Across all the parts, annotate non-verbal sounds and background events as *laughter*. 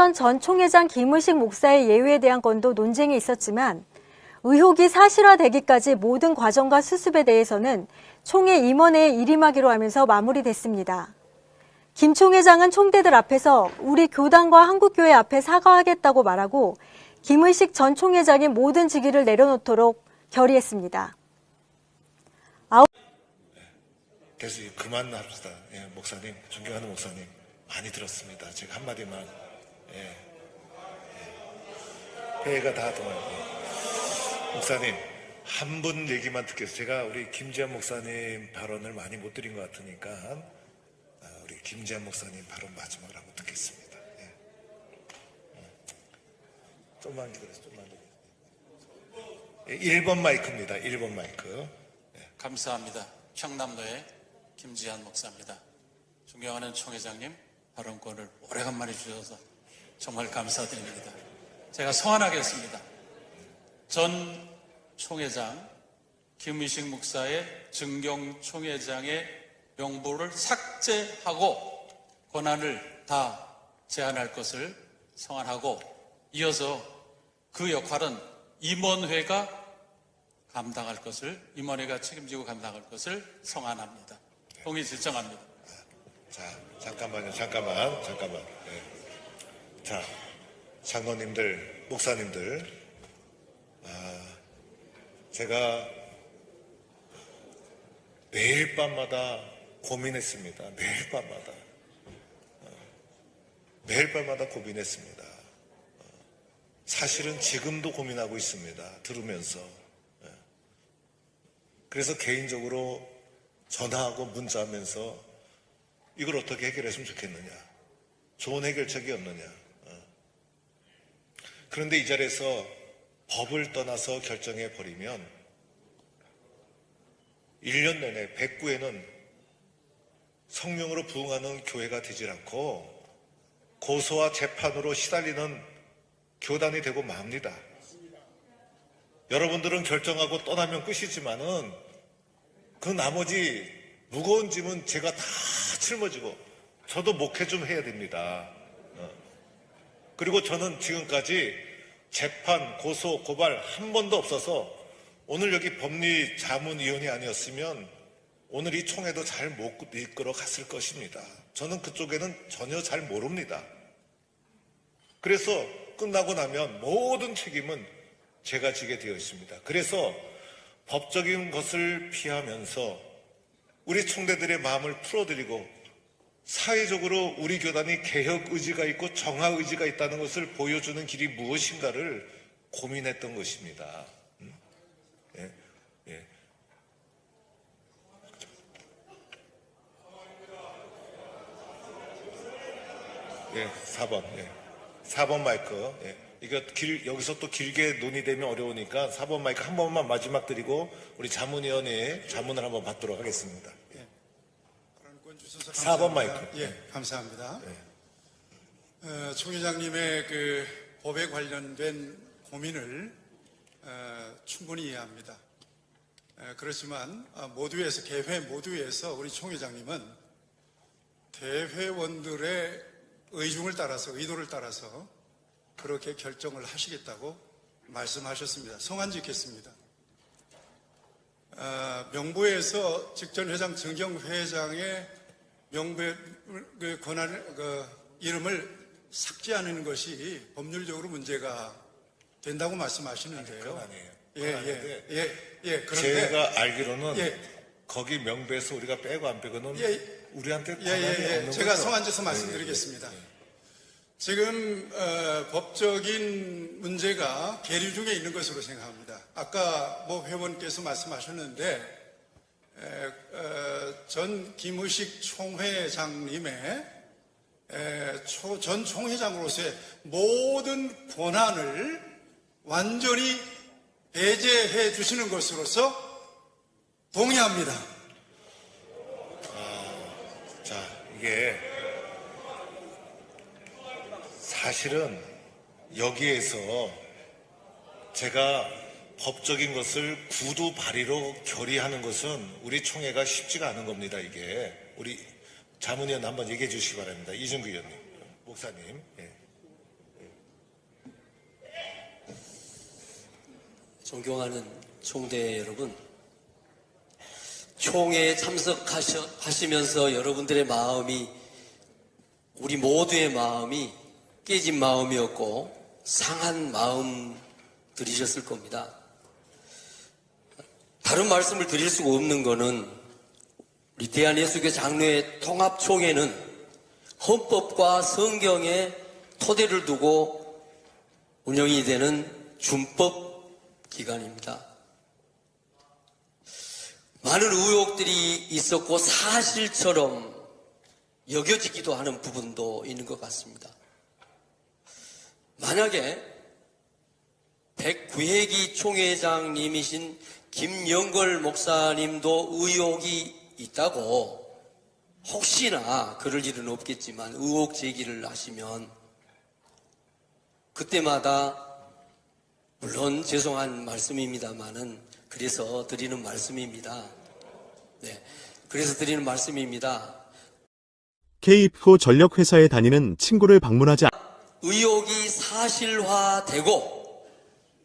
전전 총회장 김의식 목사의 예우에 대한 건도 논쟁이 있었지만 의혹이 사실화되기까지 모든 과정과 수습에 대해서는 총회 임원회에 일임하기로 하면서 마무리됐습니다. 김 총회장은 총대들 앞에서 우리 교단과 한국교회 앞에 사과하겠다고 말하고 김의식 전 총회장이 모든 직위를 내려놓도록 결의했습니다. 그래서 그만 합시다. 예, 목사님, 존경하는 목사님, 많이 들었습니다. 제가 한마디만, 예, 예. 회의가 다 동안. 목사님, 한 분 얘기만 듣겠어요. 제가 우리 김지한 목사님 발언을 많이 못 드린 것 같으니까, 아, 우리 김지한 목사님 발언 마지막으로 한번 듣겠습니다. 예. 음. 좀만 기다려주세요, 좀만 기다려주세요. 예, 1번 마이크입니다. 1번 마이크. 감사합니다. 평남도의 김지한 목사입니다. 존경하는 총회장님, 발언권을 오래간만에 주셔서 정말 감사드립니다. 제가 서한하겠습니다. 전 총회장 김의식 목사의 증경 총회장의 명부를 삭제하고 권한을 다 제한할 것을 성안하고 이어서 그 역할은 임원회가 감당할 것을 임원회가 책임지고 감당할 것을 성안합니다. 동의 질정합니다. 자, 잠깐만요, 잠깐만, 잠깐만. 예. 자, 장로님들, 목사님들, 아, 제가 매일 밤마다 고민했습니다. 매일 밤마다. 어, 매일 밤마다 고민했습니다. 어, 사실은 지금도 고민하고 있습니다. 들으면서. 예. 그래서 개인적으로 전화하고 문자하면서 이걸 어떻게 해결했으면 좋겠느냐. 좋은 해결책이 없느냐. 어. 그런데 이 자리에서 법을 떠나서 결정해 버리면 1년 내내 백구에는 성령으로 부흥하는 교회가 되질 않고 고소와 재판으로 시달리는 교단이 되고 맙니다. 여러분들은 결정하고 떠나면 끝이지만은 그 나머지 무거운 짐은 제가 다 짊어지고 저도 목회 좀 해야 됩니다. 어. 그리고 저는 지금까지 재판, 고소, 고발 한 번도 없어서 오늘 여기 법리 자문위원이 아니었으면 오늘 이 총회도 잘 못 이끌어 갔을 것입니다. 저는 그쪽에는 전혀 잘 모릅니다. 그래서 끝나고 나면 모든 책임은 제가 지게 되어 있습니다. 그래서 법적인 것을 피하면서 우리 총대들의 마음을 풀어드리고 사회적으로 우리 교단이 개혁 의지가 있고 정화 의지가 있다는 것을 보여주는 길이 무엇인가를 고민했던 것입니다. 음? 예, 예. 예, 4번. 예. 4번 마이크. 예. 이거 길, 여기서 또 길게 논의되면 어려우니까 4번 마이크 한 번만 마지막 드리고 우리 자문위원회 자문을 한번 받도록 하겠습니다. 예. 발언권 주셔서 4번 감사합니다. 마이크. 예, 감사합니다. 어, 총 회장님의 그 법에 관련된 고민을 어, 충분히 이해합니다. 어, 그렇지만 아, 모두에서 개회 모두에서 우리 총 회장님은 대회원들의 의중을 따라서 의도를 따라서 그렇게 결정을 하시겠다고 말씀하셨습니다. 성안 짓겠습니다. 아, 명부에서 직전 회장 정경 회장의 명부의 그 권한 그 이름을 삭제하는 것이 법률적으로 문제가 된다고 말씀하시는데요. 그건 아니에요. 예, 그건 예, 예, 예. 그런데 제가 알기로는 예. 거기 명부에서 우리가 빼고 안 빼고는 예, 우리한테 예, 권한이 예, 예. 없는 제가 거죠? 성안져서 예, 말씀드리겠습니다. 예, 예. 지금 어, 법적인 문제가 계류 중에 있는 것으로 생각합니다. 아까 뭐 회원께서 말씀하셨는데 에, 어, 전 김의식 총회장님의 전 총회장으로서의 모든 권한을 완전히 배제해 주시는 것으로서 동의합니다. 자, 이게 사실은 여기에서 제가 법적인 것을 구두 발의로 결의하는 것은 우리 총회가 쉽지가 않은 겁니다. 이게 우리 자문위원 한번 얘기해 주시기 바랍니다. 이준규 의원님, 목사님. 예. 예. 존경하는 총대 여러분, 총회에 참석하시면서 여러분들의 마음이 우리 모두의 마음이 깨진 마음이었고 상한 마음 들이셨을 겁니다. 다른 말씀을 드릴 수가 없는 것은 우리 대한예수교 장로의 통합총회는 헌법과 성경에 토대를 두고 운영이 되는 준법 기관입니다. 많은 의혹들이 있었고 사실처럼 여겨지기도 하는 부분도 있는 것 같습니다. 만약에 109회기 총회장님이신 김영걸 목사님도 의혹이 있다고 혹시나 그럴 일은 없겠지만 의혹 제기를 하시면 그때마다 물론 죄송한 말씀입니다만은 그래서 드리는 말씀입니다. 네. 그래서 드리는 말씀입니다. 개입 후 전력회사에 다니는 친구를 방문하지 의혹이 사실화되고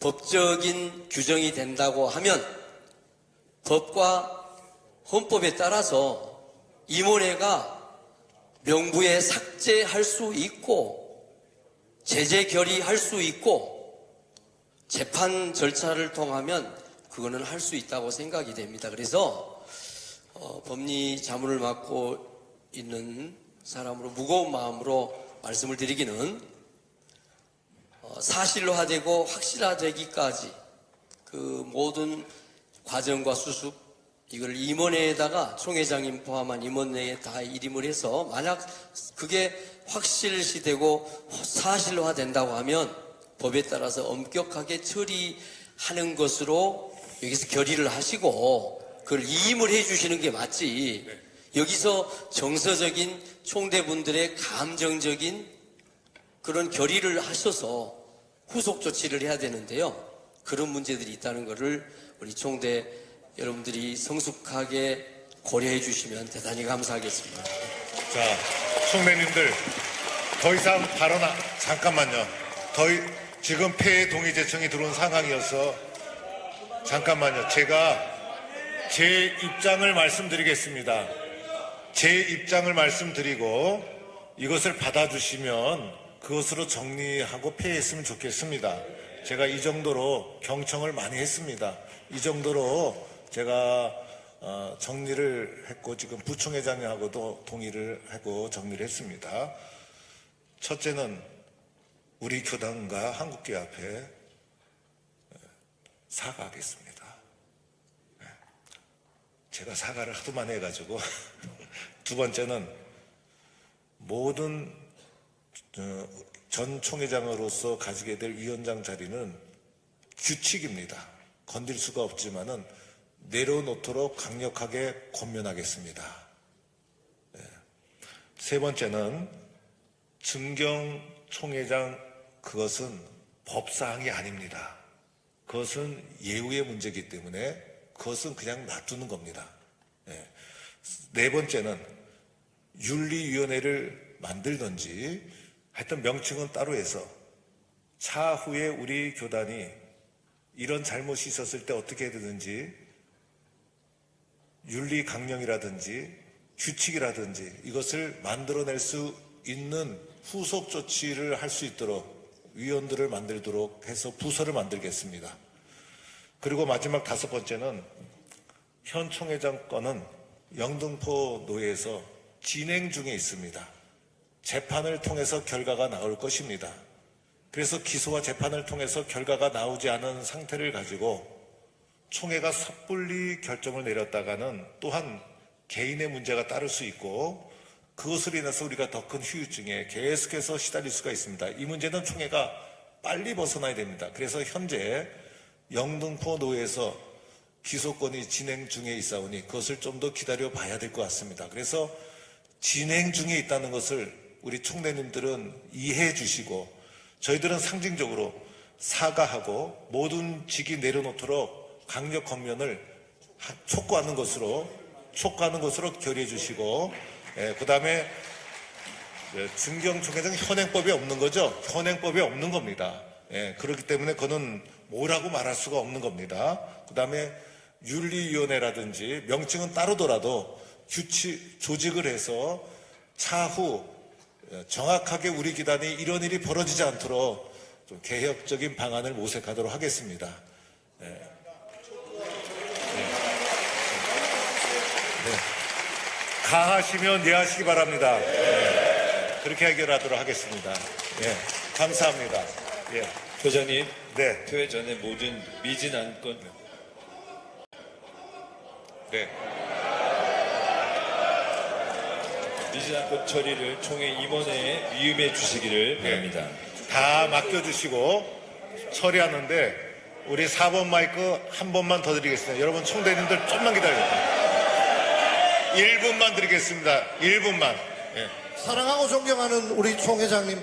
법적인 규정이 된다고 하면 법과 헌법에 따라서 임원회가 명부에 삭제할 수 있고 제재 결의할 수 있고 재판 절차를 통하면 그거는 할 수 있다고 생각이 됩니다. 그래서 어, 법리 자문을 맡고 있는 사람으로 무거운 마음으로 말씀을 드리기는 어, 사실화되고 확실화되기까지 그 모든 과정과 수습 이걸 임원회에다가 총회장님 포함한 임원회에 다 일임을 해서 만약 그게 확실시 되고 사실화 된다고 하면 법에 따라서 엄격하게 처리하는 것으로 여기서 결의를 하시고 그걸 이임을 해 주시는 게 맞지. 여기서 정서적인 총대분들의 감정적인 그런 결의를 하셔서 후속 조치를 해야 되는데요. 그런 문제들이 있다는 것을 우리 총대 여러분들이 성숙하게 고려해 주시면 대단히 감사하겠습니다. 자, 총대님들 더 이상 발언 안- 잠깐만요. 더 이- 지금 폐해 동의 제청이 들어온 상황이어서 잠깐만요. 제가 제 입장을 말씀드리겠습니다. 제 입장을 말씀드리고 이것을 받아주시면 그것으로 정리하고 폐했으면 좋겠습니다. 제가 이 정도로 경청을 많이 했습니다. 이 정도로 제가 어, 정리를 했고 지금 부총회장하고도 동의를 하고 정리를 했습니다. 첫째는 우리 교단과 한국교회 앞에 사과하겠습니다. 네. 제가 사과를 하도 많이 해가지고 *laughs* 두 번째는 모든 어, 전 총회장으로서 가지게 될 위원장 자리는 규칙입니다. 건들 수가 없지만은 내려놓도록 강력하게 권면하겠습니다. 네. 세 번째는 증경 총회장 그것은 법사항이 아닙니다. 그것은 예우의 문제이기 때문에 그것은 그냥 놔두는 겁니다. 예. 네 번째는 윤리위원회를 만들든지 하여튼 명칭은 따로 해서 차후에 우리 교단이 이런 잘못이 있었을 때 어떻게 해야 되는지 윤리 강령이라든지 규칙이라든지 이것을 만들어낼 수 있는 후속 조치를 할 수 있도록 위원들을 만들도록 해서 부서를 만들겠습니다. 그리고 마지막 다섯 번째는 현 총회장 건은 영등포 노예에서 진행 중에 있습니다. 재판을 통해서 결과가 나올 것입니다. 그래서 기소와 재판을 통해서 결과가 나오지 않은 상태를 가지고 총회가 섣불리 결정을 내렸다가는 또한 개인의 문제가 따를 수 있고 그것으로 인해서 우리가 더 큰 후유증에 계속해서 시달릴 수가 있습니다. 이 문제는 총회가 빨리 벗어나야 됩니다. 그래서 현재 영등포 노에서 기소권이 진행 중에 있사오니 그것을 좀 더 기다려 봐야 될 것 같습니다. 그래서 진행 중에 있다는 것을 우리 총대님들은 이해해 주시고 저희들은 상징적으로 사과하고 모든 직이 내려놓도록 강력 권면을 하- 촉구하는 것으로 촉구하는 것으로 결의해 주시고 그 다음에 증경 총회장 현행법이 없는 거죠. 현행법이 없는 겁니다. 예, 그렇기 때문에 그는 뭐라고 말할 수가 없는 겁니다. 그 다음에 윤리위원회라든지 명칭은 따르더라도 규칙, 조직을 해서 차후 정확하게 우리 기단이 이런 일이 벌어지지 않도록 좀 개혁적인 방안을 모색하도록 하겠습니다. 네. 네. 네. 가하시면 예하시기 바랍니다. 네. 그렇게 해결하도록 하겠습니다. 예. 감사합니다. 예. 회장님, 네. 퇴회 전에 모든 미진 안건 네. 미진 안건 처리를 총회 임원회에 위임해 주시기를 바랍니다. 다 맡겨주시고 처리하는데 우리 4번 마이크 한 번만 더 드리겠습니다. 여러분 총대님들 좀만 기다려요. 1분만 드리겠습니다. 1분만. 예. 사랑하고 존경하는 우리 총회장님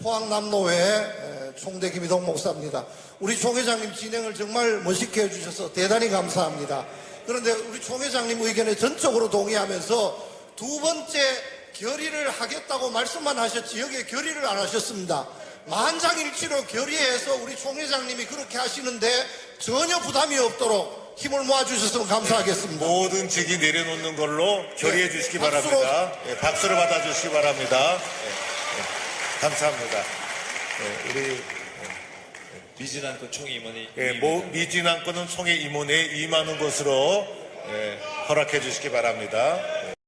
포항남노회 에, 총대 김희동 목사입니다. 우리 총회장님 진행을 정말 멋있게 해주셔서 대단히 감사합니다. 그런데 우리 총회장님 의견에 전적으로 동의하면서 두 번째 결의를 하겠다고 말씀만 하셨지 여기에 결의를 안 하셨습니다. 만장일치로 결의해서 우리 총회장님이 그렇게 하시는데 전혀 부담이 없도록 힘을 모아주셨으면 감사하겠습니다. 모든 직위 내려놓는 걸로 결의해 네. 주시기 박수로. 바랍니다. 예, 박수를 받아주시기 바랍니다. 예, 예. 감사합니다. 예, 우리 미진 안건 총회 임원회 예, 모, 미진안 건은 총회 임원회에 임하는 것으로 예, 허락해 주시기 바랍니다.